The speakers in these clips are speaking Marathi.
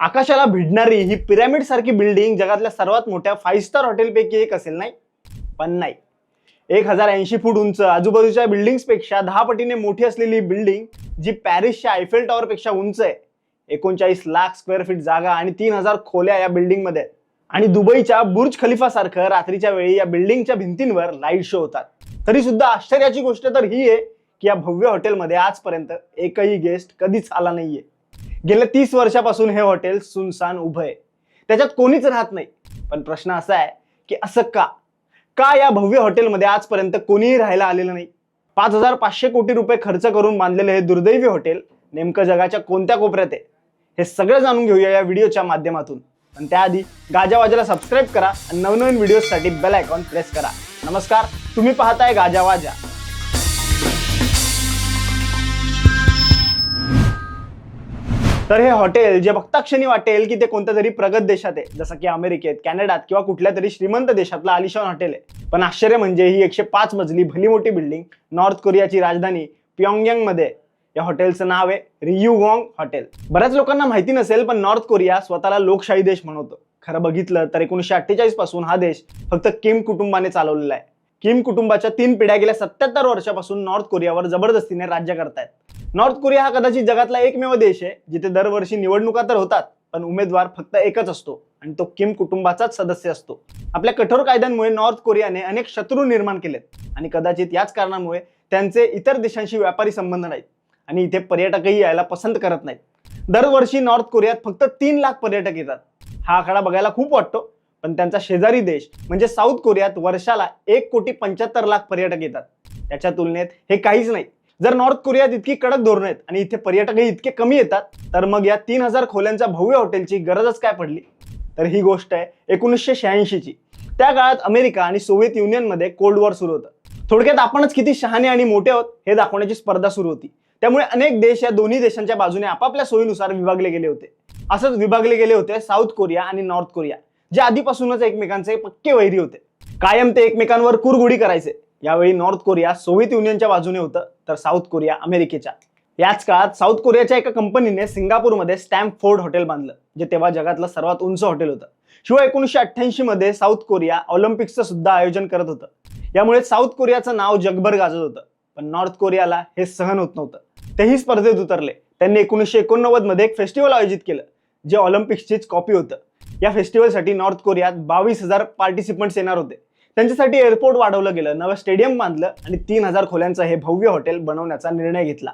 आकाशाला भिडणारी ही पिरॅमिड सारखी बिल्डिंग जगातल्या सर्वात मोठ्या फाईव्ह स्टार हॉटेलपैकी एक असेल नाही? पण नाही. एक हजार ऐंशी फूट उंच आजूबाजूच्या बिल्डिंग्सपेक्षा दहा पटीने मोठी असलेली बिल्डिंग जी पॅरिसच्या आयफेल टॉवरपेक्षा उंच आहे एकोणचाळीस लाख स्क्वेअर फीट जागा आणि तीन हजार खोल्या या बिल्डिंगमध्ये आहेत. आणि दुबईच्या बुर्ज खलिफा सारखं रात्रीच्या वेळी या बिल्डिंगच्या भिंतींवर लाइट शो होतात. तरी सुद्धा आश्चर्याची गोष्ट तर ही आहे की या भव्य हॉटेलमध्ये आजपर्यंत एकही गेस्ट कधीच आला नाहीये. गेल्या तीस वर्षापासून हे हॉटेल सुनसान उभं आहे त्याच्यात कोणीच राहत नाही. पण प्रश्न असा आहे की असं का? का या भव्य हॉटेलमध्ये आजपर्यंत कोणीही राहायला आलेलं नाही? पाच हजार पाचशे कोटी रुपये खर्च करून बांधलेले हे दुर्दैवी हॉटेल नेमकं जगाच्या कोणत्या कोपऱ्यात आहे? हे सगळं जाणून घेऊया या व्हिडिओच्या माध्यमातून. पण त्याआधी गाजावाजाला सबस्क्राईब करा आणि नवनवीन व्हिडिओसाठी बेल आयकॉन प्रेस करा. नमस्कार तुम्ही पाहताय गाजावाजा. तर हे हॉटेल जे बघता क्षणी वाटेल की ते कोणत्या तरी प्रगत देशात आहे. जसं की अमेरिकेत कॅनडात किंवा कुठल्या तरी श्रीमंत देशातलं आलिशान हॉटेल आहे. पण आश्चर्य म्हणजे ही एकशे पाच मजली भली मोठी बिल्डिंग नॉर्थ कोरियाची राजधानी प्योंगयांगमध्ये या हॉटेलचं नाव आहे रियुगॉंग हॉटेल बऱ्याच लोकांना माहिती नसेल पण नॉर्थ कोरिया स्वतःला लोकशाही देश म्हणवतो खरं बघितलं तर एकोणीशे अठ्ठेचाळीसपासून हा देश फक्त किम कुटुंबाने चालवलेला आहे. किम कुटुंबाच्या तीन पिढ्या गेल्या सत्याहत्तर वर्षापासून नॉर्थ कोरियावर जबरदस्तीने राज्य करतायत. नॉर्थ कोरिया हा कदाचित जगातला एकमेव देश आहे जिथे दरवर्षी निवडणुका तर होतात पण उमेदवार फक्त एकच असतो आणि तो किम कुटुंबाचाच सदस्य असतो. आपल्या कठोर कायद्यांमुळे नॉर्थ कोरियाने अनेक शत्रू निर्माण केलेत आणि कदाचित याच कारणामुळे त्यांचे इतर देशांशी व्यापारी संबंध नाहीत आणि इथे पर्यटकही यायला पसंत करत नाहीत. दरवर्षी नॉर्थ कोरियात फक्त तीन लाख पर्यटक येतात. हा आकडा बघायला खूप वाटतो. पण त्यांचा शेजारी देश म्हणजे साऊथ कोरियात वर्षाला एक कोटी पंच्याहत्तर लाख पर्यटक येतात. त्याच्या तुलनेत हे काहीच नाही. जर नॉर्थ कोरियात इतकी कडक धोरणं आहेत आणि इथे पर्यटकही इतके कमी येतात तर मग या तीन हजार खोल्यांच्या भव्य हॉटेलची गरजच काय पडली? तर ही गोष्ट आहे एकोणीसशे शहाऐंशीची. त्या काळात अमेरिका आणि सोव्हिएत युनियनमध्ये कोल्ड वॉर सुरू होतं. थोडक्यात आपणच किती शहाणे आणि मोठे आहोत हे दाखवण्याची स्पर्धा सुरू होती. त्यामुळे अनेक देश या दोन्ही देशांच्या बाजूने आपापल्या सोयीनुसार विभागले गेले होते. असंच विभागले गेले होते साऊथ कोरिया आणि नॉर्थ कोरिया. जे आधीपासूनच एकमेकांचे पक्के वैरी होते. कायम ते एकमेकांवर कुरगुडी करायचे. यावेळी नॉर्थ कोरिया सोव्हिएत युनियनच्या बाजूने होतं तर साऊथ कोरिया अमेरिकेच्या. याच काळात साऊथ कोरियाच्या एका कंपनीने सिंगापूरमध्ये स्टॅम्प फोर्ड हॉटेल बांधलं जे तेव्हा जगातलं सर्वात उंच हॉटेल होतं. शिवाय एकोणीसशे अठ्ठ्याऐंशी मध्ये साऊथ कोरिया ऑलिम्पिक्सचं सुद्धा आयोजन करत होतं. यामुळे साऊथ कोरियाचं नाव जगभर गाजत होतं पण नॉर्थ कोरियाला हे सहन होत नव्हतं. तेही स्पर्धेत उतरले. त्यांनी एकोणीसशे एकोणनव्वदमध्ये एक फेस्टिवल आयोजित केलं जे ऑलिम्पिक्सचीच कॉपी होतं. या फेस्टिवलसाठी नॉर्थ कोरियात बावीस हजार पार्टिसिपंट्स येणार होते. त्यांच्यासाठी एअरपोर्ट वाढवलं गेलं नवं स्टेडियम बांधलं आणि तीन हजार खोल्यांचं हे भव्य हॉटेल बनवण्याचा निर्णय घेतला.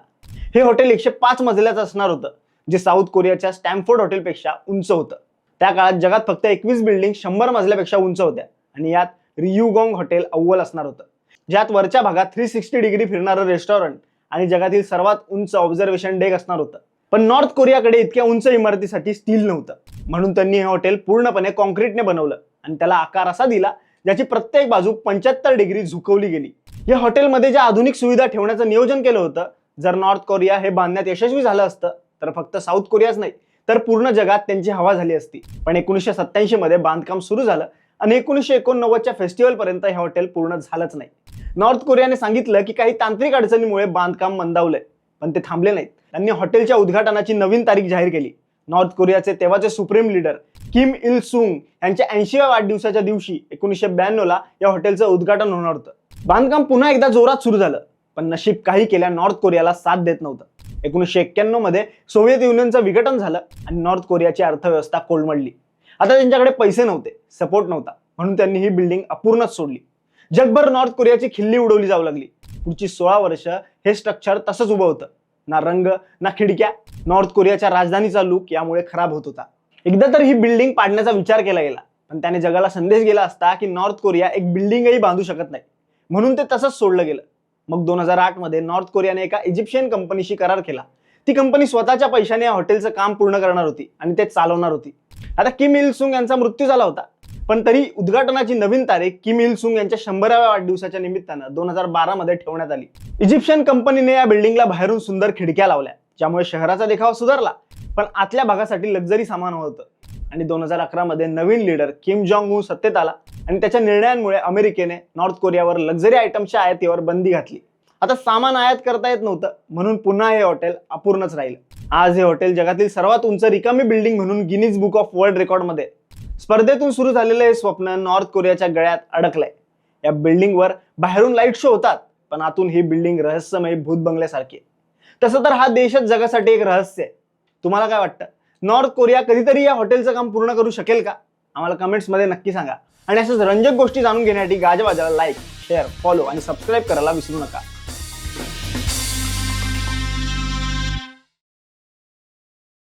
हे हॉटेल एकशे पाच मजल्याचं असणार होतं जे साऊथ कोरियाच्या स्टॅम्फोर्ड हॉटेलपेक्षा उंच होतं. त्या काळात जगात फक्त एकवीस बिल्डिंग शंभर मजल्यापेक्षा उंच होत्या आणि यात रियुगॉंग हॉटेल अव्वल असणार होतं. ज्यात वरच्या भागात थ्री सिक्स्टी डिग्री फिरणारं रेस्टॉरंट आणि जगातील सर्वात उंच ऑब्झर्वेशन डेक असणार होतं. पण नॉर्थ कोरियाकडे इतक्या उंच इमारतीसाठी स्टील नव्हतं. म्हणून त्यांनी हे हॉटेल पूर्णपणे कॉन्क्रीटने बनवलं आणि त्याला आकार असा दिला ज्याची प्रत्येक बाजू पंच्याहत्तर डिग्री झुकवली गेली. या हॉटेलमध्ये ज्या आधुनिक सुविधा ठेवण्याचं नियोजन केलं होतं जर नॉर्थ कोरिया हे बांधण्यात यशस्वी झालं असतं तर फक्त साऊथ कोरियाच नाही तर पूर्ण जगात त्यांची हवा झाली असती. पण एकोणीसशे सत्याऐंशी मध्ये बांधकाम सुरू झालं आणि एकोणीसशे एकोणनव्वदच्या फेस्टिवल पर्यंत हे हॉटेल पूर्ण झालंच नाही. नॉर्थ कोरियाने सांगितलं की काही तांत्रिक अडचणीमुळे बांधकाम मंदावलंय पण ते थांबले नाहीत. त्यांनी हॉटेलच्या उद्घाटनाची नवीन तारीख जाहीर केली. नॉर्थ कोरियाचे तेव्हाचे सुप्रीम लीडर किम इल सुंग यांच्या ऐंशीव्या वाढदिवसाच्या दिवशी एकोणीसशे ब्याण्णव ला या हॉटेलचं उद्घाटन होणार होतं. बांधकाम पुन्हा एकदा जोरात सुरू झालं पण नशीब काही केल्या नॉर्थ कोरियाला साथ देत नव्हतं. एकोणीसशे एक्क्याण्णवमध्ये सोव्हिएत युनियनचं विघटन झालं आणि नॉर्थ कोरियाची अर्थव्यवस्था कोलमडली. आता त्यांच्याकडे पैसे नव्हते सपोर्ट नव्हता म्हणून त्यांनी ही बिल्डिंग अपूर्णच सोडली. जगभर नॉर्थ कोरियाची खिल्ली उडवली जाऊ लागली. पुढची सोळा वर्ष हे स्ट्रक्चर तसंच उभं होतं. ना रंग ना खिडक्या. नॉर्थ कोरियाच्या राजधानीचा लुक यामुळे खराब होत होता. एकदा तर ही बिल्डिंग पाडण्याचा विचार केला गेला. पण त्याने जगाला संदेश गेला असता की नॉर्थ कोरिया एक बिल्डिंगही बांधू शकत नाही. म्हणून ते तसंच सोडलं गेलं. मग दोन हजार आठमध्ये नॉर्थ कोरियाने एका इजिप्शियन कंपनीशी करार केला. ती कंपनी स्वतःच्या पैशाने या हॉटेलचं काम पूर्ण करणार होती आणि ते चालवणार होती. आता किम इल सुंग यांचा मृत्यू झाला होता. पण तरी उद्घाटनाची नवीन तारीख किम इल सुंग यांच्या शंभराव्या वाढदिवसाच्या निमित्तानं दोन हजार बारा मध्ये ठेवण्यात आली. इजिप्शियन कंपनीने या बिल्डिंगला बाहेरून सुंदर खिडक्या लावल्या ज्यामुळे शहराचा देखावा सुधारला. पण आतल्या भागासाठी लक्झरी सामान होतं. आणि दोन हजार अकरा मध्ये नवीन लीडर किम जॉंग हू सत्तेत आला आणि त्याच्या निर्णयांमुळे अमेरिकेने नॉर्थ कोरियावर लक्झरी आयटमच्या आयातीवर बंदी घातली. आता सामान आयात करता येत नव्हतं म्हणून पुन्हा हे हॉटेल अपूर्णच राहिलं. आज हे हॉटेल जगातील सर्वात उंच रिकामी बिल्डिंग म्हणून गिनीज बुक ऑफ वर्ल्ड रेकॉर्डमध्ये स्पर्धेतून सुरू झालेलं हे स्वप्न नॉर्थ कोरियाच्या गळ्यात अडकलंय. या बिल्डिंगवर बाहेरून लाइट शो होतात पण आतून ही बिल्डिंग रहस्यमय भूत बंगल्यासारखी तसं तर हा देशच जगासाठी एक रहस्य आहे. तुम्हाला काय वाटतं? नॉर्थ कोरिया कधीतरी या हॉटेलचं काम पूर्ण करू शकेल का? आम्हाला कमेंट्समध्ये नक्की सांगा. आणि अशाच रंजक गोष्टी जाणून घेण्यासाठी गाजवाजाला लाईक शेअर फॉलो आणि सबस्क्राईब करायला विसरू नका.